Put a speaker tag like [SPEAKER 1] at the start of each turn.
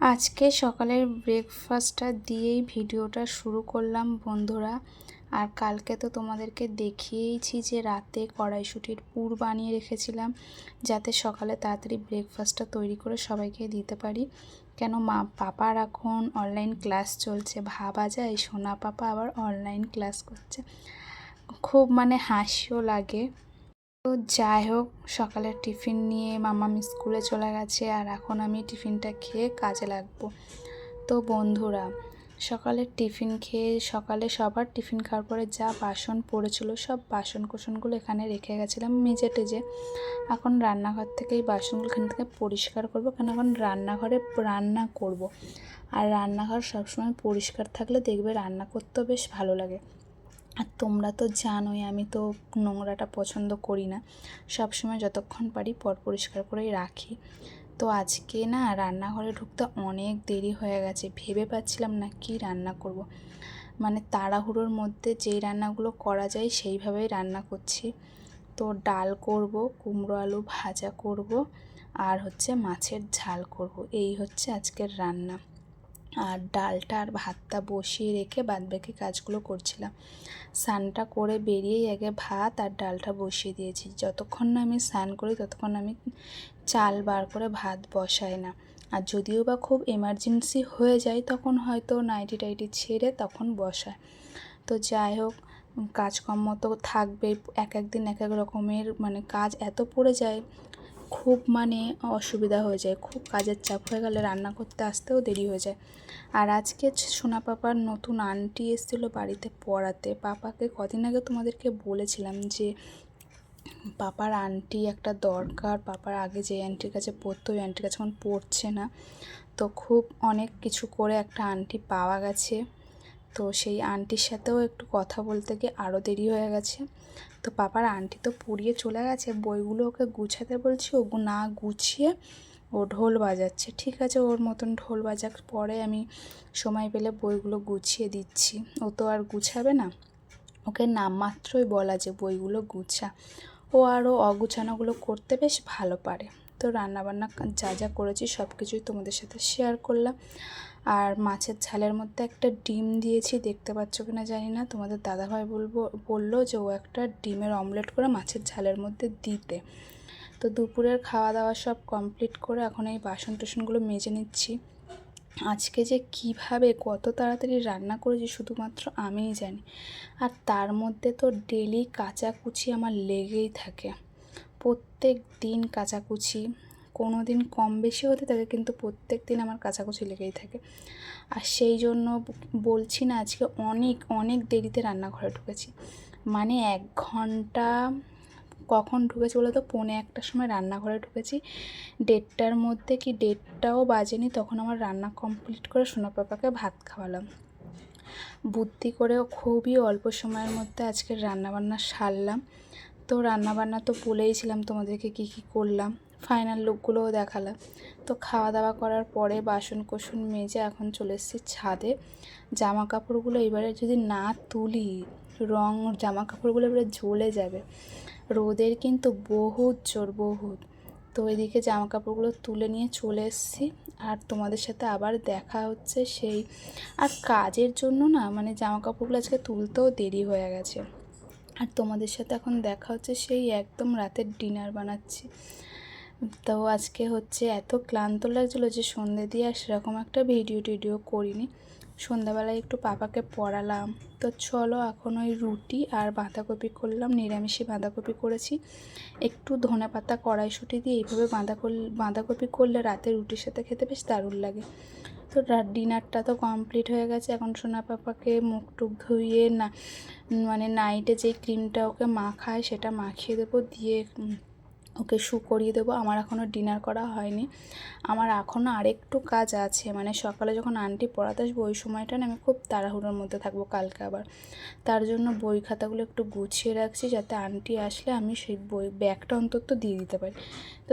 [SPEAKER 1] আজকে সকালের ব্রেকফাস্টটা দিয়েই ভিডিওটা শুরু করলাম বন্ধুরা। আর কালকে তো তোমাদেরকে দেখিয়েইছি যে রাতে কড়াইশুটির পুর বানিয়ে রেখেছিলাম, যাতে সকালে তাড়াতাড়ি ব্রেকফাস্টটা তৈরি করে সবাইকে দিতে পারি। কেন মা পাপার এখন অনলাইন ক্লাস চলছে, ভাবা যায়? সোনা পাপা আবার অনলাইন ক্লাস করছে। খুব মানে হাসিও লাগে। তো যাই হোক সকালের টিফিন নিয়ে মামা আমি স্কুলে চলে গেছে আর এখন আমি টিফিনটা খেয়ে কাজে লাগবো। তো বন্ধুরা সকালের টিফিন খেয়ে সকালে সবার টিফিন খাওয়ার পরে যা বাসন পড়েছিল সব বাসন কোসনগুলো এখানে রেখে গেছিলাম মেজে টেজে এখন রান্নাঘর থেকে এই বাসনগুলো এখান থেকে পরিষ্কার করব, কারণ এখন রান্নাঘরে রান্না করব। আর রান্নাঘর সবসময় পরিষ্কার থাকলে দেখবে রান্না করতেও বেশ ভালো লাগে। আর তোমরা তো জানোই আমি তো নোংরাটা পছন্দ করি না। সব সময় যতক্ষণ পারি পর পরিষ্কার করেই রাখি। তো আজকে না রান্নাঘরে ঢুকতে অনেক দেরি হয়ে গেছে, ভেবে পাচ্ছিলাম না কি রান্না করব। মানে তাড়াহুড়োর মধ্যে যেই রান্নাগুলো করা যায় সেইভাবেই রান্না করছি। তো ডাল করব, কুমড়ো আলু ভাজা করব, আর হচ্ছে মাছের ঝাল করব। এই হচ্ছে আজকের রান্না। আর ডালটা আর ভাতটা বসিয়ে রেখে বাদবাকি কাজগুলো করছিলাম। স্নানটা করে বেরিয়েই আগে ভাত আর ডালটা বসিয়ে দিয়েছি। যতক্ষণ না আমি স্নান করি, ততক্ষণ আমি চাল বার করে ভাত বসাই না। আর যদিও বা খুব এমার্জেন্সি হয়ে যায়, তখন হয়তো নাইটি টাইটি ছেড়ে তখন বসায়। তো যাই হোক, কাজকর্ম তো থাকবেই। এক এক দিন এক এক রকমের মানে কাজ এত পড়ে যায় খুব মানে অসুবিধা হয়ে যায়, খুব কাজের চাপ হয়ে গেলে রান্না করতে আসতেও দেরি হয়ে যায়। আর আজকে সোনা পাপার নতুন আন্টি এসেছিল বাড়িতে পড়াতে। পাপাকে কদিন আগে তোমাদেরকে বলেছিলাম যে, পাপার আন্টি একটা দরকার, পাপার আগে যে আন্টির কাছে পড়তো, ওই আন্টির কাছে এখন পড়ছে না। তো খুব অনেক কিছু করে একটা আন্টি পাওয়া গেছে। তো সেই আন্টির সাথেও একটু কথা বলতে গিয়ে আরও দেরি হয়ে গেছে। তো পাপার আন্টি তো পুড়িয়ে চলে গেছে, বইগুলো ওকে গুছাতে বলছি ও না গুছিয়ে ও ঢোল বাজাচ্ছে। ঠিক আছে, ওর মতন ঢোল বাজার পরে আমি সময় পেলে বইগুলো গুছিয়ে দিচ্ছি। ও তো আর গুছাবে না। ওকে নামমাত্রই বলা যে বইগুলো গুছা। ও আরও অগুছানোগুলো করতে বেশ ভালো পারে। তো রান্নাবান্না যা যা করেছি সব কিছুই তোমাদের সাথে শেয়ার করলাম। আর মাছের ঝালের মধ্যে একটা ডিম দিয়েছি, দেখতে পাচ্ছ কি না জানি না। তোমাদের দাদাভাই বলব, বলল যে ও একটা ডিমের অমলেট করে মাছের ঝালের মধ্যে দিতে। তো দুপুরের খাওয়া দাওয়া সব কমপ্লিট করে এখন এই বাসন টাসনগুলো মেজে নিচ্ছি। আজকে যে কীভাবে কত তাড়াতাড়ি রান্না করেছি শুধুমাত্র আমিই জানি। আর তার মধ্যে তো ডেলি কাচাকুচি আমার লেগেই থাকে। প্রত্যেক দিন কাচাকুচি। কোনো দিন কম বেশি হতে থাকে, কিন্তু প্রত্যেক দিন আমার কাচাকুচি লেগেই থাকে। আর সেই জন্য বলছি না, আজকে অনেক অনেক দেরিতে রান্নাঘরে ঢুকেছি। মানে এক ঘণ্টা কখন ঢুকেছি বলো তো পৌনে একটার সময় রান্নাঘরে ঢুকেছি। দেড়টার মধ্যে কি দেড়টাও বাজেনি, তখন আমার রান্না কমপ্লিট করে সোনা পাপাকে ভাত খাওয়ালাম। বুদ্ধি করেও খুবই অল্প সময়ের মধ্যে আজকের রান্নাবান্না সারলাম। তো রান্নাবান্না তো বলেইছিলাম তোমাদেরকে কি কি করলাম। ফাইনাল লুকগুলোও দেখালাম। তো খাওয়া দাওয়া করার পরে বাসন কোসন মেজে এখন চলে এসেছি ছাদে। জামা কাপড়গুলো এবারে যদি না তুলি, রং জামা কাপড়গুলো এবারে জ্বলে যাবে। রোদের কিন্তু বহুত জোর, বহুত। তো এদিকে জামা কাপড়গুলো তুলে নিয়ে চলে এসেছি। আর তোমাদের সাথে আবার দেখা হচ্ছে সেই আর কাজের জন্য না মানে জামা কাপড়গুলো আজকে তুলতেও দেরি হয়ে গেছে। আর তোমাদের সাথে এখন দেখা হচ্ছে সেই একদম রাতের ডিনার বানাচ্ছি। তো আজকে হচ্ছে এত ক্লান্ত লাগছিল যে সন্ধে দিয়ে আর সেরকম একটা ভিডিও টিডিও করিনি। সন্ধ্যাবেলায় একটু পাপাকে পড়ালাম। তো চলো এখন ওই রুটি আর বাঁধাকপি করলাম নিরামিষই বাঁধাকপি করেছি। একটু ধনে পাতা, কড়াইশুটি দিয়ে এইভাবে বাঁধা বাঁধাকপি করলে রাতে রুটির সাথে খেতে বেশ দারুণ লাগে। তো ডিনারটা তো কমপ্লিট হয়ে গেছে। এখন সোনা পাপাকে মুখ টুক ধুইয়ে না মানে নাইটে যে ক্রিমটা ওকে মাখায় সেটা মাখিয়ে দেবো, দিয়ে ওকে শু করিয়ে দেবো। আমার এখনও ডিনার করা হয়নি। আমার এখনও আরেকটু কাজ আছে। মানে সকালে যখন আন্টি পড়াতে আসব, ওই সময়টা না আমি খুব তাড়াহুড়োর মধ্যে থাকব কালকে আবার। তার জন্য বই খাতাগুলো একটু গুছিয়ে রাখছি, যাতে আন্টি আসলে আমি সেই বই, ব্যাগটা অন্তত দিয়ে দিতে পারি। তো